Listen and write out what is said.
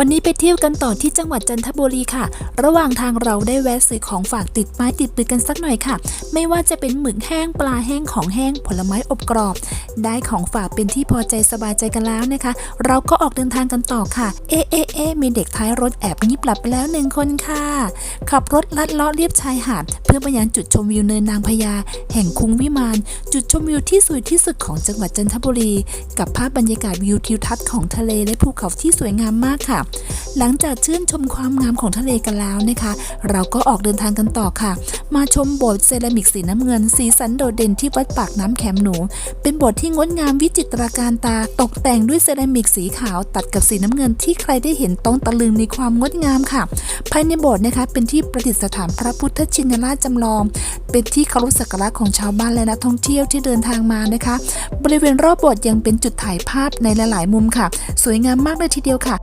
วันนี้ไปเที่ยวกันต่อที่จังหวัดจันทบุรีค่ะ ระหว่างทางเราได้แวะซื้อของฝากติดไม้ติดปืนกันสักหน่อยค่ะ ไม่ว่าจะเป็นหมึกแห้งปลาแห้งของแห้งผลไม้อบกรอบ ได้ของฝากเป็นที่พอใจสบายใจกันแล้วนะคะ เราก็ออกเดินทางกันต่อค่ะ เอเอเอมีเด็กท้ายรถแอบงีบหลับไปแล้วหนึ่งคนค่ะ ขับรถลัดเลาะเลียบชายหาดเพื่อไปยังจุดชมวิวเนินนางพญาแห่งคุ้งวิมาน จุดชมวิวที่สวยที่สุดของจังหวัดจันทบุรี กับภาพบรรยากาศวิวทิวทัศน์ของทะเลและภูเขาที่สวยงามมากค่ะหลังจากชื่นชมความงามของทะเลกันแล้วนะคะ เราก็ออกเดินทางกันต่อค่ะ มาชมโบสถ์เซรามิกสีน้ำเงิน สีสันโดดเด่นที่วัดปากน้ำแคมหนู เป็นโบสถ์ที่งดงามวิจิตรการตา ตกแต่งด้วยเซรามิกสีขาวตัดกับสีน้ำเงินที่ใครได้เห็นต้องตะลึงในความงดงามค่ะ ภายในโบสถ์นะคะ เป็นที่ประดิษฐานพระพุทธชินราชจำลอง เป็นที่เคารพสักการะของชาวบ้านและนักท่องเที่ยวที่เดินทางมานะคะ บริเวณรอบโบสถ์ยังเป็นจุดถ่ายภาพในหลาย ๆ มุมค่ะ สวยงามมากเลยทีเดียวค่ะ